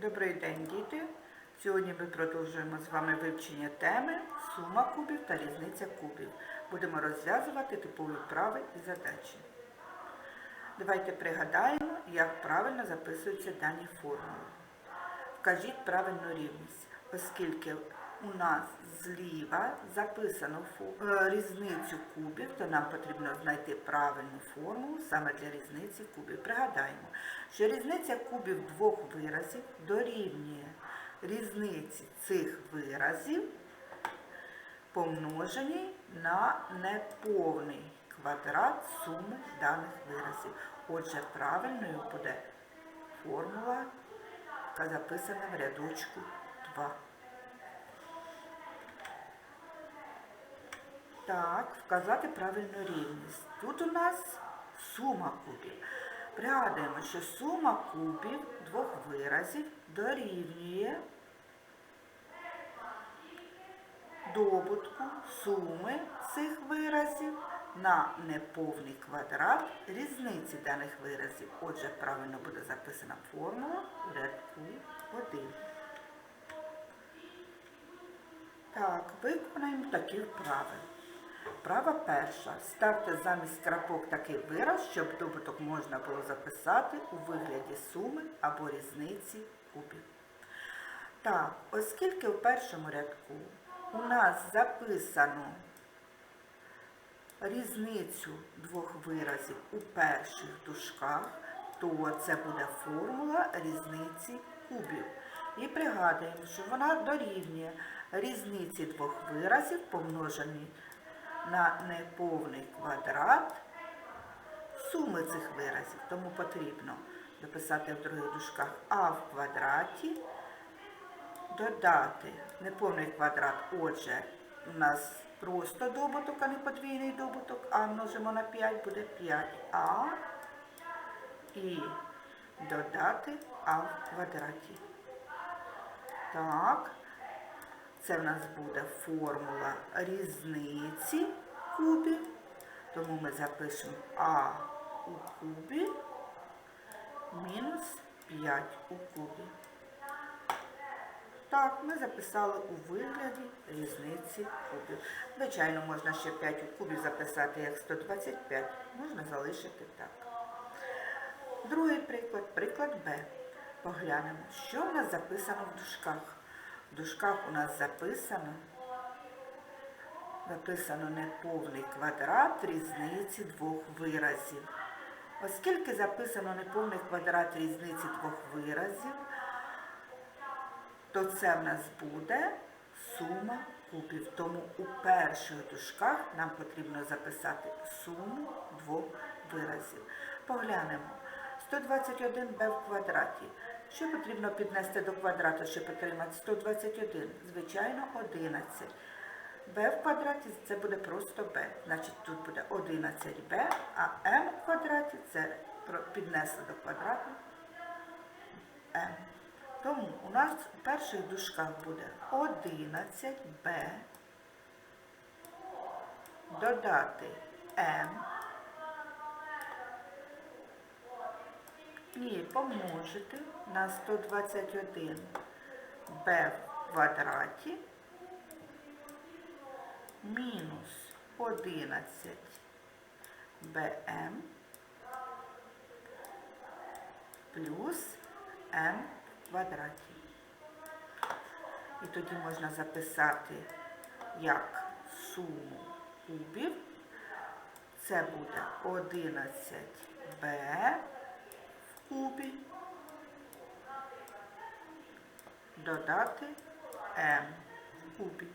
Добрий день, діти! Сьогодні ми продовжуємо з вами вивчення теми сума кубів та різниця кубів. Будемо розв'язувати типові вправи і задачі. Давайте пригадаємо, як правильно записуються дані формули. Вкажіть правильну рівність, оскільки у нас зліва записано е, різницю кубів, то нам потрібно знайти правильну формулу саме для різниці кубів. Пригадаємо, що різниця кубів двох виразів дорівнює різниці цих виразів помноженій на неповний квадрат суми даних виразів. Отже, правильною буде формула, яка записана в рядочку 2. Так, вказати правильну рівність. Тут у нас сума кубів. Пригадуємо, що сума кубів двох виразів дорівнює добутку суми цих виразів на неповний квадрат різниці даних виразів. Отже, правильно буде записана формула у рядку 1. Так, виконаємо такі вправи. Вправа перша. Ставте замість крапок такий вираз, щоб добуток можна було записати у вигляді суми або різниці кубів. Так, оскільки в першому рядку у нас записано різницю двох виразів у перших дужках, то це буде формула різниці кубів. І пригадуємо, що вона дорівнює різниці двох виразів, помножені на неповний квадрат суми цих виразів. Тому потрібно дописати в других дужках а в квадраті, додати неповний квадрат. Отже, у нас просто добуток, а не подвійний добуток. А множимо на 5, буде 5а. І додати а в квадраті. Так, це в нас буде формула різниці кубів. Тому ми запишемо А у кубі мінус 5 у кубі. Так, ми записали у вигляді різниці кубів. Звичайно, можна ще 5 у кубі записати як 125, можна залишити так. Другий приклад, приклад Б. Поглянемо, що в нас записано в дужках. В дужках у нас записано, записано неповний квадрат різниці двох виразів. Оскільки записано неповний квадрат різниці двох виразів, то це в нас буде сума кубів. Тому у перших дужках нам потрібно записати суму двох виразів. Поглянемо. 121b в квадраті. Що потрібно піднести до квадрату, щоб отримати 121? Звичайно, 11. b в квадраті це буде просто b. Значить, тут буде 11b, а m в квадраті це піднесли до квадрату m. Тому у нас у перших дужках буде 11b додати m і помножити на 121 b в квадраті мінус 11 bm плюс m в квадраті. І тоді можна записати як суму кубів. Це буде 11b в кубі додати в кубі.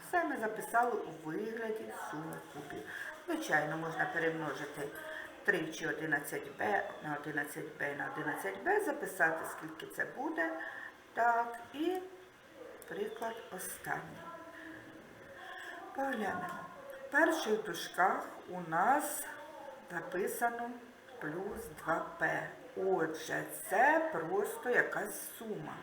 Все ми записали у вигляді суми кубів. Звичайно, можна перемножити 3 чи 11b на 11b на 11b, записати, скільки це буде. Так, і приклад останній. Поглянемо. В перших дужках у нас записано плюс 2p. Отже, це просто якась сума.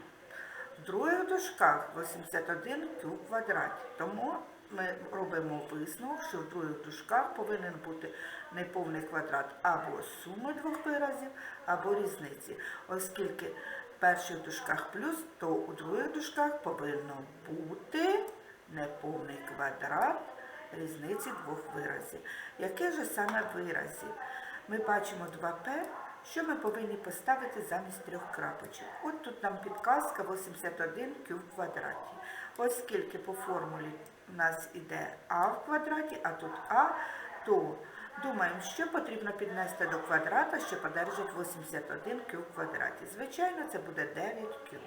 В других дужках 81 q в квадраті. Тому ми робимо висновок, що в других дужках повинен бути неповний квадрат або суми двох виразів, або різниці. Оскільки в перших дужках плюс, то у других дужках повинно бути неповний квадрат різниці двох виразів. Яке же саме виразів? Ми бачимо 2p, що ми повинні поставити замість трьох крапочок. От тут нам підказка 81 q в квадраті. Оскільки по формулі у нас іде а в квадраті, а тут а, то думаємо, що потрібно піднести до квадрата, щоб одержати 81 q в квадраті. Звичайно, це буде 9q.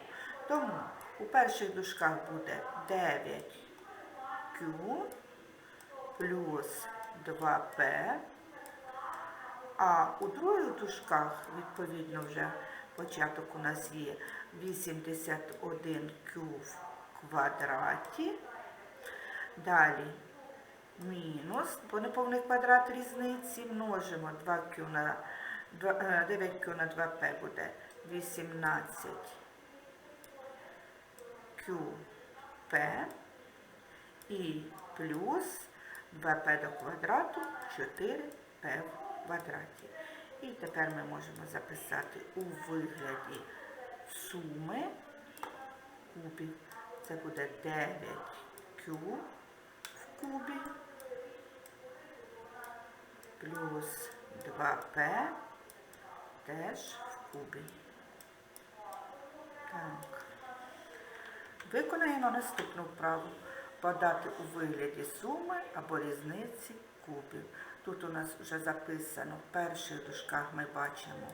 Тому у перших дужках буде 9q плюс 2p, а у других дужках, відповідно, вже початок у нас є 81q в квадраті. Далі мінус, бо неповний квадрат різниці, множимо 2q на 2, е, 9q на 2p буде 18qp і плюс 2p до квадрату 4p в квадраті. І тепер ми можемо записати у вигляді суми кубів. Це буде 9q в кубі плюс 2p теж в кубі. Так. Виконаємо наступну вправу. Подати у вигляді суми або різниці кубів. Тут у нас вже записано в перших дужках ми бачимо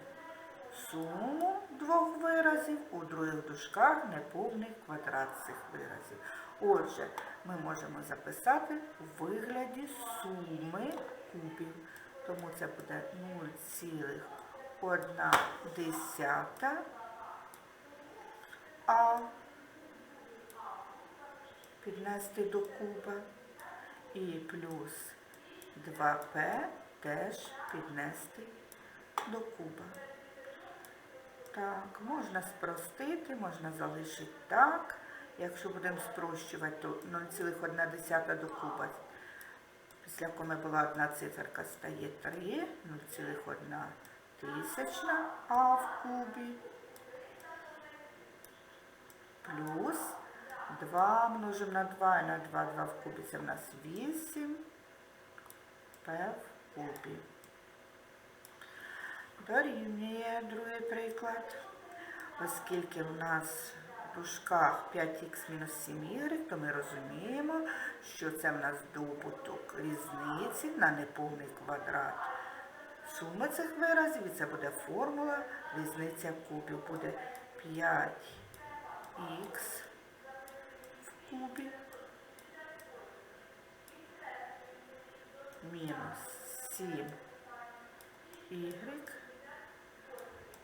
суму двох виразів, у других дужках неповний квадрат цих виразів. Отже, ми можемо записати у вигляді суми кубів. Тому це буде 0,1 а піднести до куба і плюс 2p теж піднести до куба. Так, можна спростити, можна залишити так. Якщо будемо спрощувати, то 0,1 до куба. Після коми була одна циферка, стає 3, 0,1 тисячна а в кубі. Плюс 2 множимо на 2 і на 2, 2 в кубі, це в нас 8 П в кубі. Дорівнює другий приклад. Оскільки в нас в дужках 5х мінус 7y, то ми розуміємо, що це в нас добуток різниці на неповний квадрат. Суми цих виразів, і це буде формула різниця кубів. Буде 5х в кубі мінус 7 y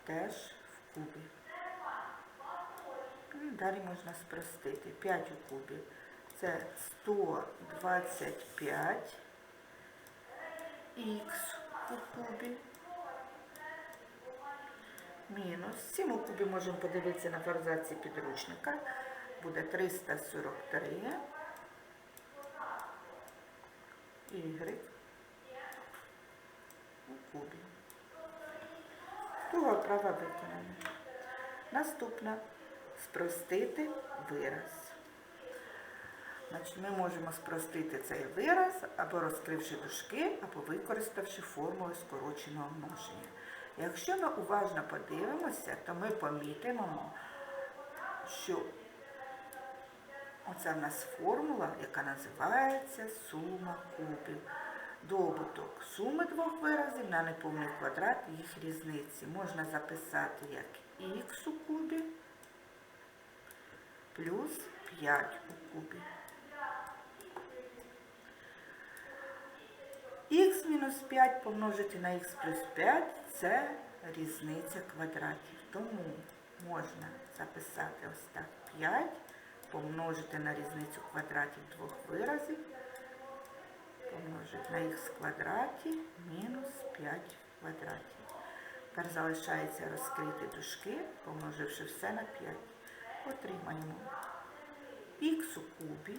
теж в кубі. Далі можна спростити. 5 у кубі. Це 125 х у кубі. Мінус. 7 у кубі можемо подивитися на форзації підручника. Буде 343 y у кубі. Друга вправа виконана. Наступна спростити вираз. Значить, Ми можемо спростити цей вираз або розкривши дужки, або використавши формулу скороченого множення. Якщо ми уважно подивимося, то ми помітимо, що оце в нас формула, яка називається сума кубів. Добуток суми двох виразів на неповний квадрат їх різниці. Можна записати як х у кубі плюс 5 у кубі. х мінус 5 помножити на х плюс 5 це різниця квадратів. Тому можна записати ось так 5 помножити на різницю квадратів двох виразів помножити на х в квадраті мінус 5 в квадраті. Тепер залишається розкрити дужки, помноживши все на 5. Отримаємо х у кубі,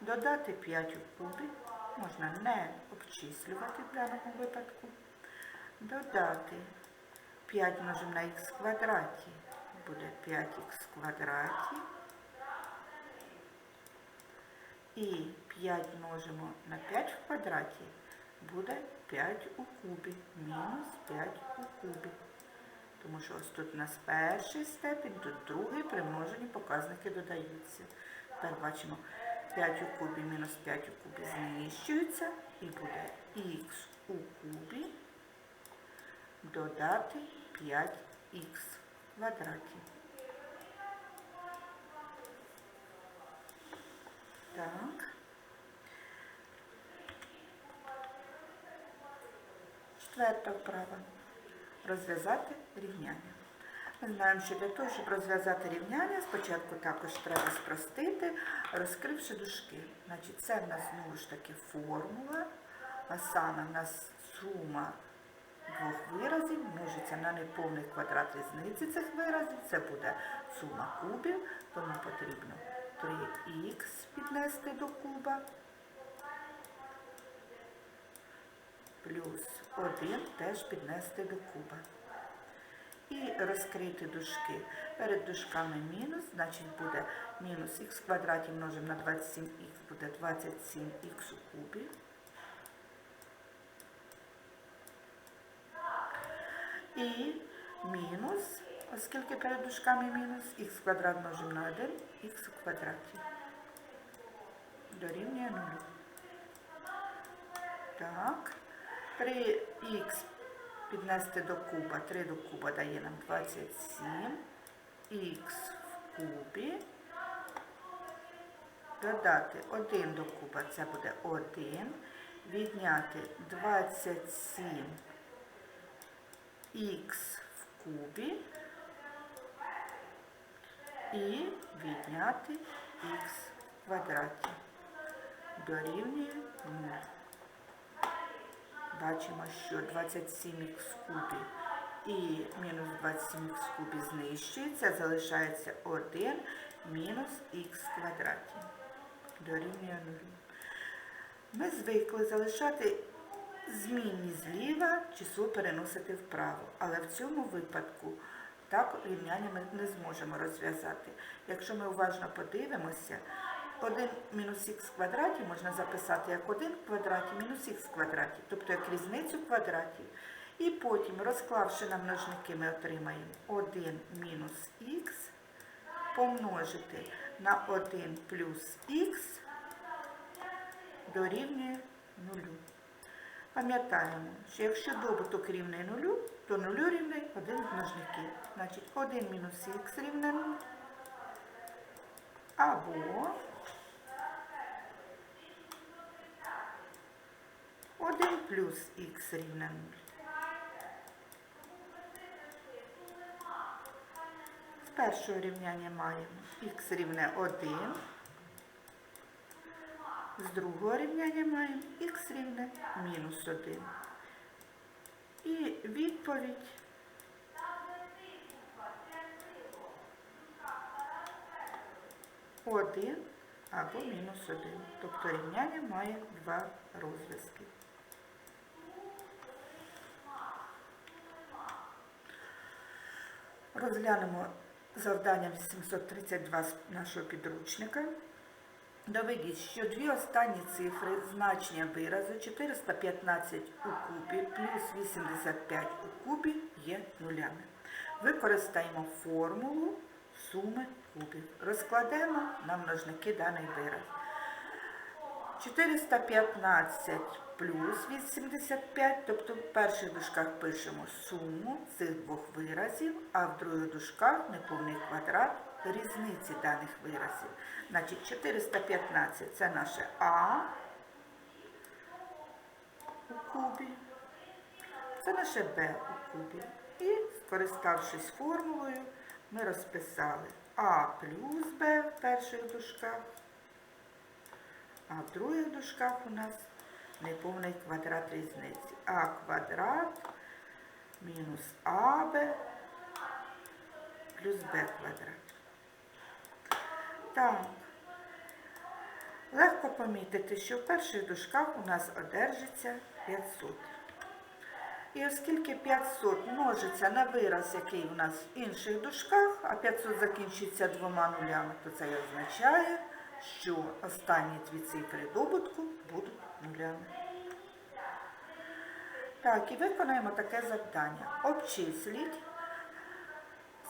додати 5 у кубі, можна не обчислювати в даному випадку, додати 5 множимо на х квадраті. Буде 5х в квадраті. І 5 множимо на 5 в квадраті. Буде 5 у кубі. Мінус 5 у кубі. Тому що ось тут у нас перший степінь, тут другий, при множенні показники додаються. Тепер бачимо 5 у кубі мінус 5 у кубі знищується і буде х у кубі додати 5х квадраті. Так. Четверта вправа. Розв'язати рівняння. Ми знаємо, що для того, щоб розв'язати рівняння, спочатку також треба спростити, розкривши дужки. Значить, це в нас знову ж таки формула, а саме в нас сума двох виразів множиться на неповний квадрат різниці цих виразів. Це буде сума кубів, тому потрібно 3х піднести до куба. Плюс 1 теж піднести до куба. І розкрити дужки. Перед дужками мінус, значить буде мінус х квадраті множимо на 27х, буде 27х у кубі. І мінус, оскільки перед дужками мінус, х квадрат множимо на 1, х у квадраті. Дорівнює 0. Так. 3х піднести до куба. 3 до куба дає нам 27. Х в кубі. Додати 1 до куба, це буде 1. Відняти 27 х в кубі і відняти х в квадраті. Дорівнює 0. Бачимо, що 27х в кубі і мінус 27х в кубі знищується, залишається 1 мінус х в квадраті. Дорівнює 0. Ми звикли залишати змінні зліва, число переносити вправо. Але в цьому випадку так рівняння ми не зможемо розв'язати. Якщо ми уважно подивимося, 1 мінус х квадраті можна записати як 1 в квадраті мінус х в квадраті, тобто як різницю в квадраті. І потім, розклавши на множники, ми отримаємо 1 мінус х помножити на 1 плюс х дорівнює 0. Пам'ятаємо, що якщо добуток рівний нулю, то нулю рівний один з множників. Значить, 1 мінус х рівне 0. Або 1 плюс х рівне 0. З першого рівняння маємо х рівне 1. З другого рівняння маємо х рівне мінус 1. І відповідь один або мінус 1. Тобто рівняння має два розв'язки. Розглянемо завдання 832 з нашого підручника. Доведіть, що дві останні цифри значення виразу 415 у кубі плюс 85 у кубі є нулями. Використаємо формулу суми кубів. Розкладемо на множники даний вираз. 415 плюс 85, тобто в перших дужках пишемо суму цих двох виразів, а в других дужках неповний квадрат різниці даних виразів. Значить, 415 це наше А у кубі, це наше Б у кубі. І, скориставшись формулою, ми розписали А плюс Б в перших дужках, а в других дужках у нас неповний квадрат різниці. А квадрат мінус АБ плюс Б квадрат. Так, легко помітити, що в перших дужках у нас одержиться 500. І оскільки 500 множиться на вираз, який у нас в інших дужках, а 500 закінчується двома нулями, то це означає, що останні дві цифри добутку будуть нулями. Так, і виконаємо таке завдання. Обчисліть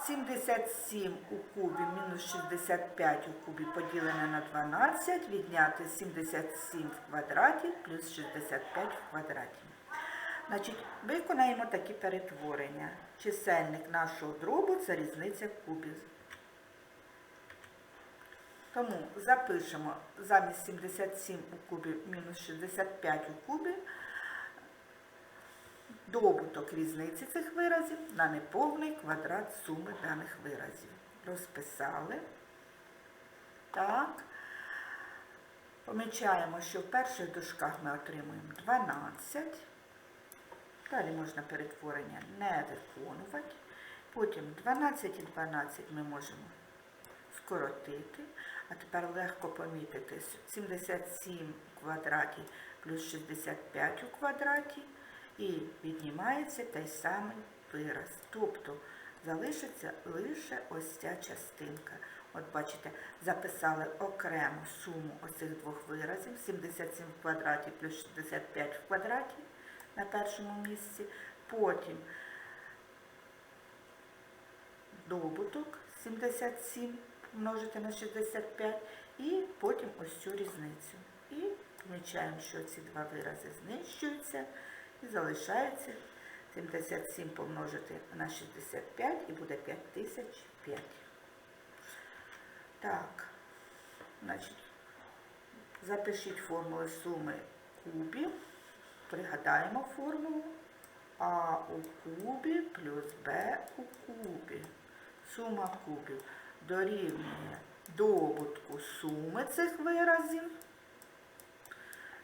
77 у кубі мінус 65 у кубі поділене на 12, відняти 77 в квадраті плюс 65 в квадраті. Значить, виконаємо такі перетворення. Чисельник нашого дробу це різниця кубів. Тому запишемо замість 77 у кубі мінус 65 у кубі добуток різниці цих виразів на неповний квадрат суми даних виразів. Розписали. Так. Помічаємо, що в перших дужках ми отримуємо 12. Далі можна перетворення не виконувати. Потім 12 і 12 ми можемо скоротити. А тепер легко помітити 77 у квадраті плюс 65 у квадраті. І віднімається той самий вираз. Тобто залишиться лише ось ця частинка. От бачите, записали окрему суму оцих двох виразів. 77 в квадраті плюс 65 в квадраті на першому місці. Потім добуток 77 множити на 65 і потім ось цю різницю. І помічаємо, що ці два вирази знищуються і залишається 77 помножити на 65 і буде 5005. Так, значить, запишіть формули суми кубів. Пригадаємо формулу А у кубі плюс Б у кубі. Сума кубів дорівнює добутку суми цих виразів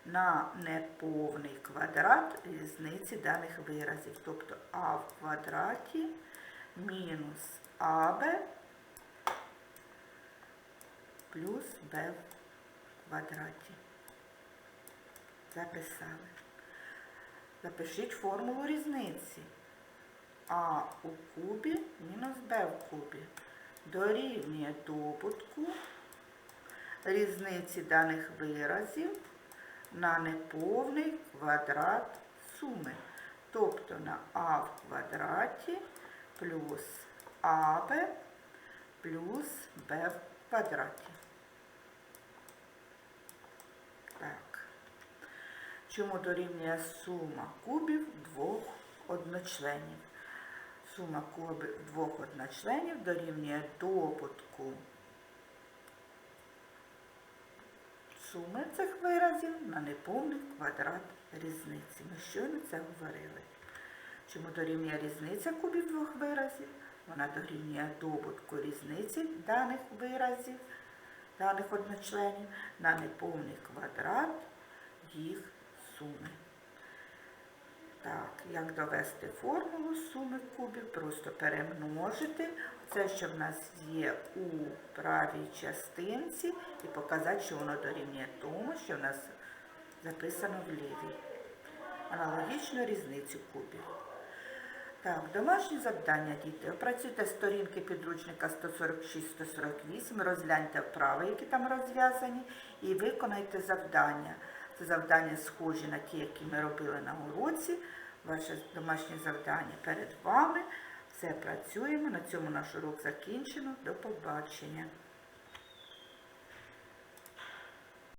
на неповний квадрат різниці даних виразів. Тобто А в квадраті мінус АБ плюс Б в квадраті. Записали. Запишіть формулу різниці. А у кубі мінус Б в кубі дорівнює добутку різниці даних виразів на неповний квадрат суми. Тобто на А в квадраті плюс АБ плюс Б в квадраті. Так. Чому дорівнює сума кубів двох одночленів? Сума кубів двох одночленів дорівнює добутку суми цих виразів на неповний квадрат різниці. Ми щойно це говорили. Чому дорівнює різниця кубів двох виразів? Вона дорівнює добутку різниці даних виразів, даних одночленів на неповний квадрат їх суми. Так, як довести формулу суми кубів? Просто перемножити це, що в нас є у правій частинці, і показати, що воно дорівнює тому, що в нас записано в лівій. Аналогічну різницю кубів. Так, домашні завдання, діти. Опрацюйте сторінки підручника 146-148, розгляньте вправи, які там розв'язані, і виконайте завдання. Це завдання схожі на ті, які ми робили на уроці. Ваше домашнє завдання перед вами. Все працюємо. На цьому наш урок закінчено. До побачення.